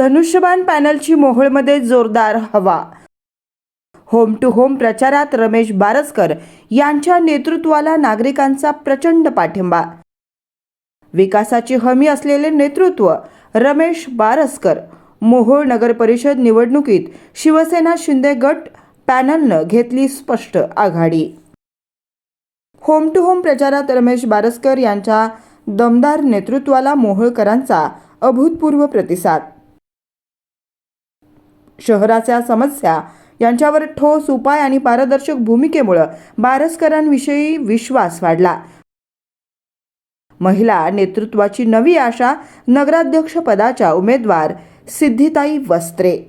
धनुष्यबाण पॅनलची मोहोळमध्ये जोरदार हवा. Home to home प्रचारात रमेश बारसकर यांच्या नेतृत्वाला नागरिकांचा प्रचंड पाठिंबा. विकासाची हमी असलेले नेतृत्व रमेश बारसकर. मोहोळ नगर परिषद निवडणुकीत शिवसेना शिंदे गट पॅनलनं घेतली स्पष्ट आघाडी. होम टू होम प्रचारात रमेश बारसकर यांच्या दमदार नेतृत्वाला मोहोळकरांचा अभूतपूर्व प्रतिसाद शहराच्या समस्या यांच्यावर ठोस उपाय आणि पारदर्शक भूमिकेमुळं बारसकरांविषयी विश्वास वाढला. महिला नेतृत्वाची नवी आशा नगराध्यक्षपदाच्या उमेदवार सिद्धिताई वस्त्रे.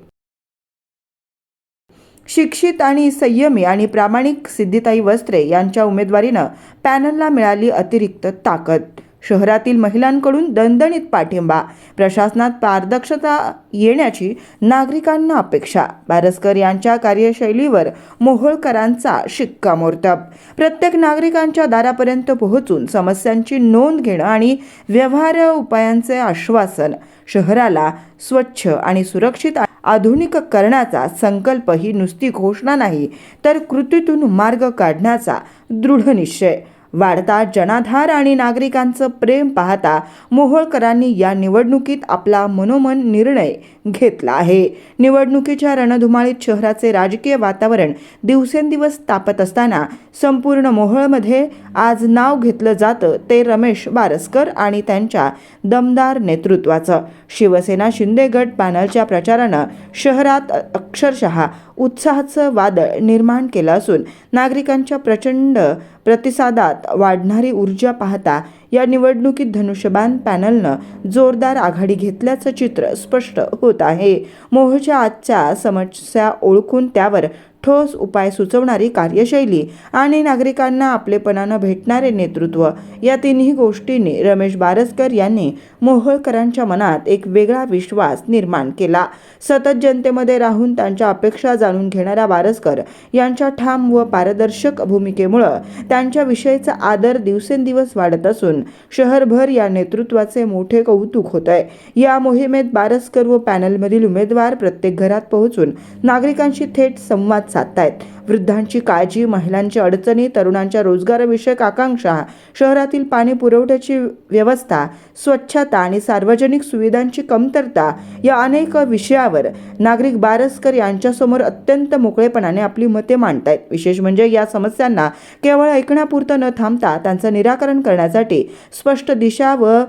शिक्षित आणि संयमी आणि प्रामाणिक सिद्धिताई वस्त्रे यांच्या उमेदवारीनं पॅनलला मिळाली अतिरिक्त ताकद. शहरातील महिलांकडून दणदणीत पाठिंबा. प्रशासनात पारदर्शकता येण्याची नागरिकांना अपेक्षा. बारसकर यांच्या कार्यशैलीवर मोहोळकरांचा शिक्कामोर्तब. प्रत्येक नागरिकांच्या दारापर्यंत पोहोचून समस्यांची नोंद घेणं आणि व्यवहार्य उपायांचे आश्वासन. शहराला स्वच्छ आणि सुरक्षित आधुनिक करण्याचा संकल्प ही नुसती घोषणा नाही तर कृतीतून मार्ग काढण्याचा दृढ निश्चय. वाढता जनाधार आणि नागरिकांचं प्रेम पाहता मोहोळकरांनी या निवडणुकीत आपला मनोमन निर्णय घेतला आहे. निवडणुकीच्या रणधुमाळीत शहराचे राजकीय वातावरण दिवसेंदिवस तापत असताना संपूर्ण मोहोळमध्ये आज नाव घेतलं जातं ते रमेश बारसकर आणि त्यांच्या दमदार नेतृत्वाचं. शिवसेना शिंदे गट पॅनलच्या प्रचारानं शहरात अक्षरशः उत्साहाचं वादळ निर्माण केलं असून नागरिकांच्या प्रचंड प्रतिसादात वाढणारी ऊर्जा पाहता या निवडणुकीत धनुष्यबाण पॅनलनं जोरदार आघाडी घेतल्याचं चित्र स्पष्ट होत आहे. मोहच्या आजच्या समस्या ओळखून त्यावर ठोस उपाय सुचवणारी कार्यशैली आणि नागरिकांना आपलेपणानं भेटणारे नेतृत्व. या तिन्ही गोष्टींनी रमेश बारसकर यांनी मोहोळकरांच्या मनात एक वेगळा विश्वास निर्माण केला. सतत जनतेमध्ये राहून त्यांच्या अपेक्षा जाणून घेणाऱ्या बारसकर यांच्या ठाम व पारदर्शक भूमिकेमुळं त्यांच्याविषयीचा आदर दिवसेंदिवस वाढत असून शहरभर या नेतृत्वाचे मोठे कौतुक होत आहे या मोहिमेत बारसकर व पॅनलमधील उमेदवार प्रत्येक घरात पोहोचून नागरिकांशी थेट संवाद साधतायत. वृद्धांची काळजी महिलांच्या अडचणी तरुणांच्या रोजगारविषयक आकांक्षा शहरातील पाणी पुरवठ्याची व्यवस्था स्वच्छता आणि सार्वजनिक सुविधांची कमतरता या अनेक विषयावर नागरिक बारसकर यांच्यासमोर अत्यंत मोकळेपणाने आपली मते मांडतायत. विशेष म्हणजे या समस्यांना केवळ ऐकण्यापुरतं न थांबता त्यांचं निराकरण करण्यासाठी स्पष्ट दिशा व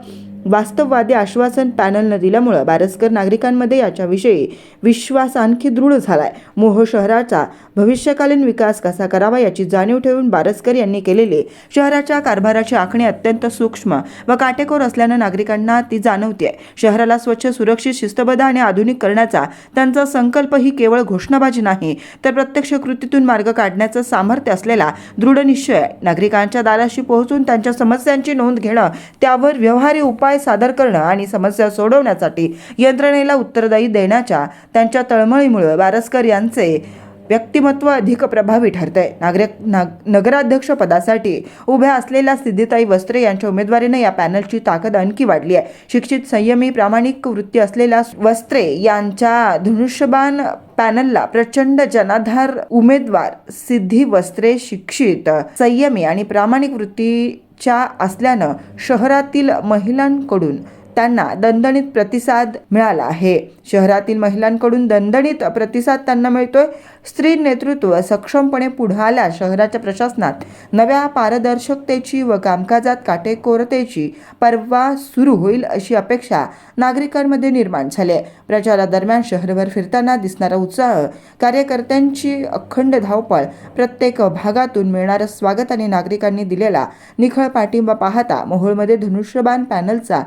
वास्तववादी आश्वासन पॅनलनं दिल्यामुळं बारसकर नागरिकांमध्ये याच्याविषयी विश्वास आणखी दृढ झालाय मोह शहराचा भविष्यकालीन विकास कसा करावा याची जाणीव ठेवून बारसकर यांनी केलेले शहराच्या कारभाराची आखणी अत्यंत सूक्ष्म व काटेकोर असल्यानं नागरिकांना ती जाणवते शहराला स्वच्छ सुरक्षित शिस्तबद्ध आणि आधुनिक करण्याचा त्यांचा संकल्प ही केवळ घोषणाबाजी नाही तर प्रत्यक्ष कृतीतून मार्ग काढण्याचं सामर्थ्य असलेला दृढ निश्चय आहे. नागरिकांच्या दाराशी पोहोचून त्यांच्या समस्यांची नोंद घेणं त्यावर व्यवहारी उपाय सादर करणं आणि समस्या सोडवण्यासाठी यंत्रणेला उत्तरदायी देण्याच्या त्यांच्या तळमळीमुळे बारसकर यांचे व्यक्तिमत्व अधिक प्रभावी ठरतंय. नागरिक नाग नगराध्यक्ष पदासाठी उभ्या असलेल्या सिद्धिताई वस्त्रे यांच्या उमेदवारीने या पॅनलची ताकद आणखी वाढली आहे. शिक्षित संयमी प्रामाणिक वृत्ती असलेल्या वस्त्रे यांच्या धनुष्यबाण पॅनलला प्रचंड जनाधार उमेदवार सिद्धी वस्त्रे शिक्षित संयमी आणि प्रामाणिक वृत्ती च्या असल्यानं शहरातील महिलांकडून त्यांना दणदणीत प्रतिसाद मिळाला आहे. शहरातील महिलांकडून दणदणीत प्रतिसाद त्यांना मिळतोय. स्त्री नेतृत्व सक्षमपणे पुढे आल्या शहराच्या प्रशासनात. नव्या पारदर्शकतेची व कामकाजात काटेकोरतेची परवा सुरू होईल अशी अपेक्षा नागरिकांमध्ये निर्माण झाली आहे. प्रचारादरम्यान शहरभर फिरताना दिसणारा उत्साह कार्यकर्त्यांची अखंड धावपळ प्रत्येक भागातून मिळणारं स्वागत आणि नागरिकांनी दिलेला निखळ पाठिंबा पाहता मोहोळमध्ये धनुष्यबाण पॅनलचा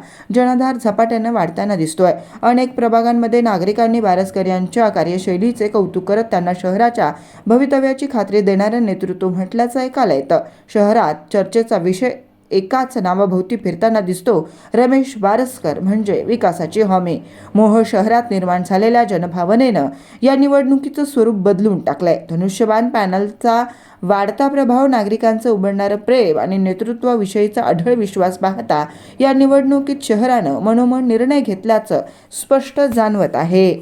जनाधार झपाट्यानं वाढताना दिसतोय. अनेक प्रभागांमध्ये नागरिकांनी बारसकर यांच्या कार्यशैलीचे कौतुक करत त्यांना शहराच्या भवितव्याची खात्री देणारं नेतृत्व म्हटल्याचं ऐकायला येतं. शहरात चर्चेचा विषय एकाच नावाभोवती फिरताना दिसतो रमेश बारसकर म्हणजे विकासाची हमी. मोह शहरात निर्माण झालेल्या जनभावनेनं या निवडणुकीचं स्वरूप बदलून टाकलंय. धनुष्यबाण पॅनलचा वाढता प्रभाव नागरिकांचं उमडणारं प्रेम आणि नेतृत्वाविषयीचा अढळ विश्वास पाहता या निवडणुकीत शहरानं मनोमन निर्णय घेतल्याचं स्पष्ट जाणवत आहे.